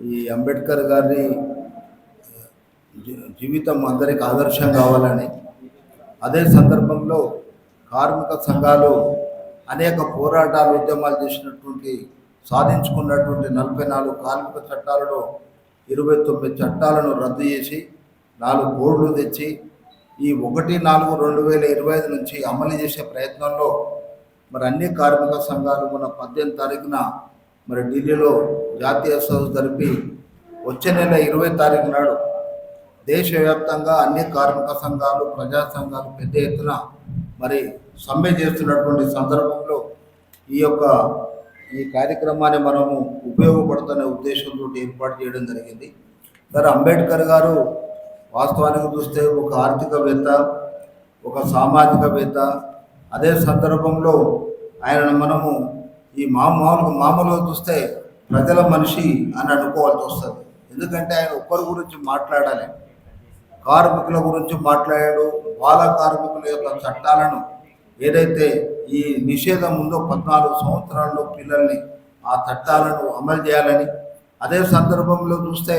ఈ అంబేద్కర్ గారి జీ- జీవితం అందరికి ఆదర్శం కావాలని అదే సందర్భంలో కార్మిక సంఘాలు అనేక పోరాటాలు ఉద్యమాలు చేసినటువంటి సాధించుకున్నటువంటి నలభై నాలుగు కార్మిక చట్టాలలో ఇరవై తొమ్మిది చట్టాలను రద్దు చేసి నాలుగు బోర్డులు తెచ్చి ఈ ఒకటి నాలుగు రెండు వేల ఇరవై ఐదు నుంచి అమలు చేసే ప్రయత్నంలో మరి అన్ని కార్మిక సంఘాలు మన పద్దెనిమిది తారీఖున మరి ఢిల్లీలో జాతీయ సదస్సు జరిపి వచ్చే నెల ఇరవై తారీఖు నాడు దేశవ్యాప్తంగా అన్ని కార్మిక సంఘాలు ప్రజా సంఘాలు పెద్ద ఎత్తున మరి సమ్మె చేస్తున్నటువంటి సందర్భంలో ఈ యొక్క ఈ కార్యక్రమాన్ని మనము ఉపయోగపడుతున్న ఉద్దేశంతో ఏర్పాటు చేయడం జరిగింది. మరి అంబేద్కర్ గారు వాస్తవానికి చూస్తే ఒక ఆర్థికవేత్త ఒక సామాజికవేత్త. అదే సందర్భంలో ఆయనను మనము ఈ మామూలు మామూలుగా చూస్తే ప్రజల మనిషి అని అనుకోవాల్సి వస్తుంది. ఎందుకంటే ఆయన ఒక్కరి గురించి మాట్లాడాలి. కార్మికుల గురించి మాట్లాడాడు. బాల కార్మికుల యొక్క చట్టాలను ఏదైతే ఈ నిషేధం ఉందో పద్నాలుగు సంవత్సరాల్లో పిల్లల్ని ఆ చట్టాలను అమలు చేయాలని అదే సందర్భంలో చూస్తే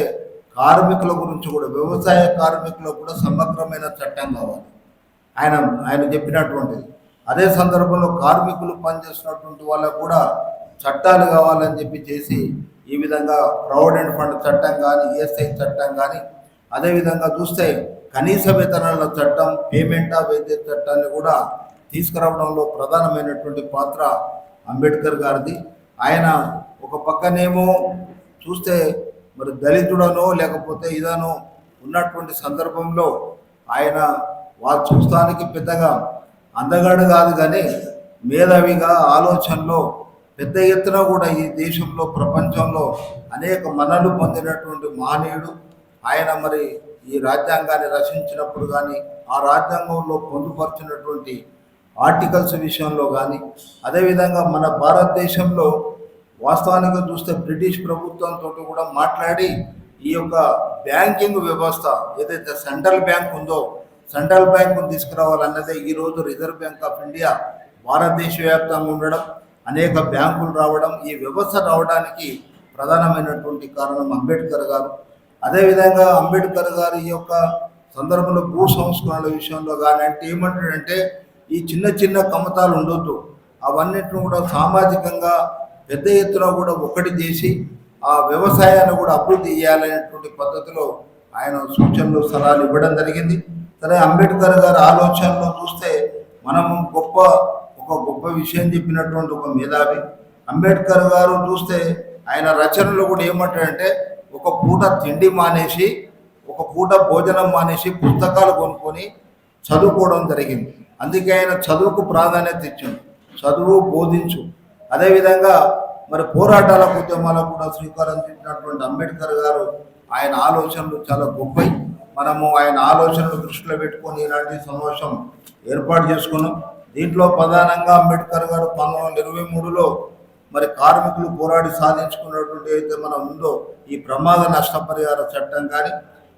కార్మికుల గురించి కూడా వ్యవసాయ కార్మికులకు కూడా సమగ్రమైన చట్టం కావాలి. ఆయన ఆయన చెప్పినటువంటిది. అదే సందర్భంలో కార్మికులు పనిచేస్తున్నటువంటి వాళ్ళకు కూడా చట్టాలు కావాలని చెప్పి చేసి ఈ విధంగా ప్రావిడెంట్ ఫండ్ చట్టం కానీ ఈఎస్ఐ చట్టం కానీ అదేవిధంగా చూస్తే కనీస వేతనాల చట్టం పేమెంట్ ఆఫ్ వేజెస్ చట్టాన్ని కూడా తీసుకురావడంలో ప్రధానమైనటువంటి పాత్ర అంబేద్కర్ గారిది. ఆయన ఒక పక్కనేమో చూస్తే మరి దళితుడనో లేకపోతే ఇదనో ఉన్నటువంటి సందర్భంలో ఆయన వారు చూస్తానికి పెద్దగా అందగాడు కాదు కానీ మేధావిగా ఆలోచనలో పెద్ద ఎత్తున కూడా ఈ దేశంలో ప్రపంచంలో అనేక మనలు పొందినటువంటి మహనీయుడు. ఆయన మరి ఈ రాజ్యాంగాన్ని రచించినప్పుడు కానీ ఆ రాజ్యాంగంలో పొందుపరిచినటువంటి ఆర్టికల్స్ విషయంలో కానీ అదేవిధంగా మన భారతదేశంలో వాస్తవానికి చూస్తే బ్రిటిష్ ప్రభుత్వంతో కూడా మాట్లాడి ఈ యొక్క బ్యాంకింగ్ వ్యవస్థ ఏదైతే సెంట్రల్ బ్యాంక్ ఉందో సెంట్రల్ బ్యాంకును తీసుకురావాలన్నదే ఈరోజు రిజర్వ్ బ్యాంక్ ఆఫ్ ఇండియా భారతదేశ వ్యాప్తంగా ఉండడం అనేక బ్యాంకులు రావడం ఈ వ్యవస్థ రావడానికి ప్రధానమైనటువంటి కారణం అంబేద్కర్ గారు. అదేవిధంగా అంబేద్కర్ గారి ఈ యొక్క సందర్భంలో భూ సంస్కరణల విషయంలో కానీ అంటే ఏమంటాడంటే ఈ చిన్న చిన్న కమతాలు ఉండొద్దు. అవన్నిటిని కూడా సామాజికంగా పెద్ద ఎత్తున కూడా ఒకటి చేసి ఆ వ్యవసాయాన్ని కూడా అభివృద్ధి చేయాలనేటువంటి పద్ధతిలో ఆయన సూచనలు సలహాలు ఇవ్వడం జరిగింది. సరే అంబేద్కర్ గారి ఆలోచనలో చూస్తే మనము గొప్ప ఒక గొప్ప విషయం చెప్పినటువంటి ఒక మేధావి. అంబేద్కర్ గారు చూస్తే ఆయన రచనలు కూడా ఏమంటాడంటే ఒక పూట తిండి మానేసి ఒక పూట భోజనం మానేసి పుస్తకాలు కొనుక్కొని చదువుకోవడం జరిగింది. అందుకే ఆయన చదువుకు ప్రాధాన్యత ఇచ్చింది చదువు బోధించు. అదేవిధంగా మరి పోరాటాల ఉద్యమాలకు కూడా శ్రీకారం చేసినటువంటి అంబేద్కర్ గారు ఆయన ఆలోచనలు చాలా గొప్పవి. మనము ఆయన ఆలోచనలు దృష్టిలో పెట్టుకొని ఇలాంటి సమావేశం ఏర్పాటు చేసుకున్నాం. దీంట్లో ప్రధానంగా అంబేద్కర్ గారు పంతొమ్మిది వందల ఇరవై మూడులో మరి కార్మికులు పోరాడి సాధించుకున్నటువంటి అయితే మనం ఉందో ఈ ప్రమాద నష్టపరిహార చట్టం కానీ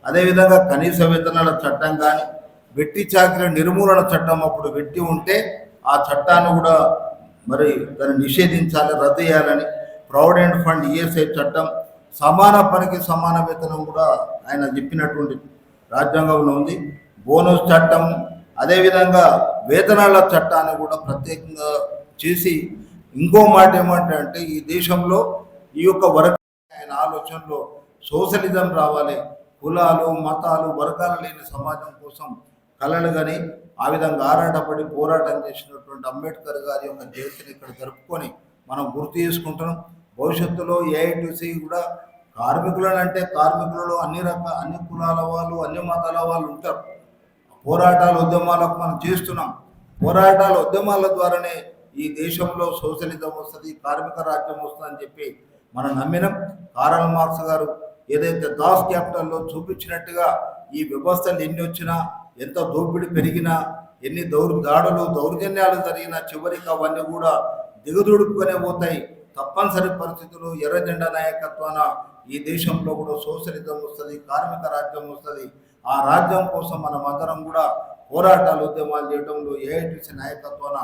అదేవిధంగా కనీస వేతనాల చట్టం కానీ వెట్టి చాకరీ నిర్మూలన చట్టం అప్పుడు వెట్టి ఉంటే ఆ చట్టాన్ని కూడా మరి దాన్ని నిషేధించాలి రద్దు చేయాలని ప్రావిడెంట్ ఫండ్ ఈఎస్ఐ చట్టం సమాన పనికి సమాన వేతనం కూడా ఆయన చెప్పినటువంటి రాజ్యాంగంలో ఉంది. బోనస్ చట్టం అదేవిధంగా వేతనాల చట్టాన్ని కూడా ప్రత్యేకంగా చేసి ఇంకో మాట ఏమంటే ఈ దేశంలో ఈ యొక్క వర్గ ఆయన ఆలోచనలో సోషలిజం రావాలి. కులాలు మతాలు వర్గాలు లేని సమాజం కోసం కలలు కానీ ఆ విధంగా ఆరాటపడి పోరాటం చేసినటువంటి అంబేద్కర్ గారి యొక్క జయంతిని ఇక్కడ జరుపుకొని మనం గుర్తు చేసుకుంటున్నాం. భవిష్యత్తులో ఏఐటీసీ కూడా కార్మికులను అంటే కార్మికులలో అన్ని రకాల అన్ని కులాల వాళ్ళు అన్ని మతాల వాళ్ళు ఉంటారు. పోరాటాలు ఉద్యమాలకు మనం చేస్తున్నాం. పోరాటాల ఉద్యమాల ద్వారానే ఈ దేశంలో సోషలిజం వస్తుంది కార్మిక రాజ్యం వస్తుంది అని చెప్పి మనం నమ్మినాం. కారల్ మార్క్స్ గారు ఏదైతే దాస్ క్యాపిటల్లో చూపించినట్టుగా ఈ వ్యవస్థలు ఎన్ని వచ్చినా ఎంత దోపిడీ పెరిగినా ఎన్ని దౌర్ దాడులు దౌర్జన్యాలు జరిగినా చివరికి అవన్నీ కూడా దిగదుడుపుకునే పోతాయి. తప్పనిసరి పరిస్థితులు ఎర్ర జెండా నాయకత్వాన ఈ దేశంలో కూడా సోషలిజం వస్తుంది కార్మిక రాజ్యం వస్తుంది. ఆ రాజ్యం కోసం మనం అందరం కూడా పోరాటాలు ఉద్యమాలు చేయడంలో ఏఐటీసీ నాయకత్వాన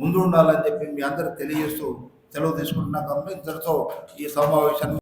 ముందు ఉండాలని చెప్పి మీ అందరూ తెలియజేస్తూ సెలవు తీసుకుంటున్నా. కాబట్టి ఇంతటితో ఈ సమావేశాన్ని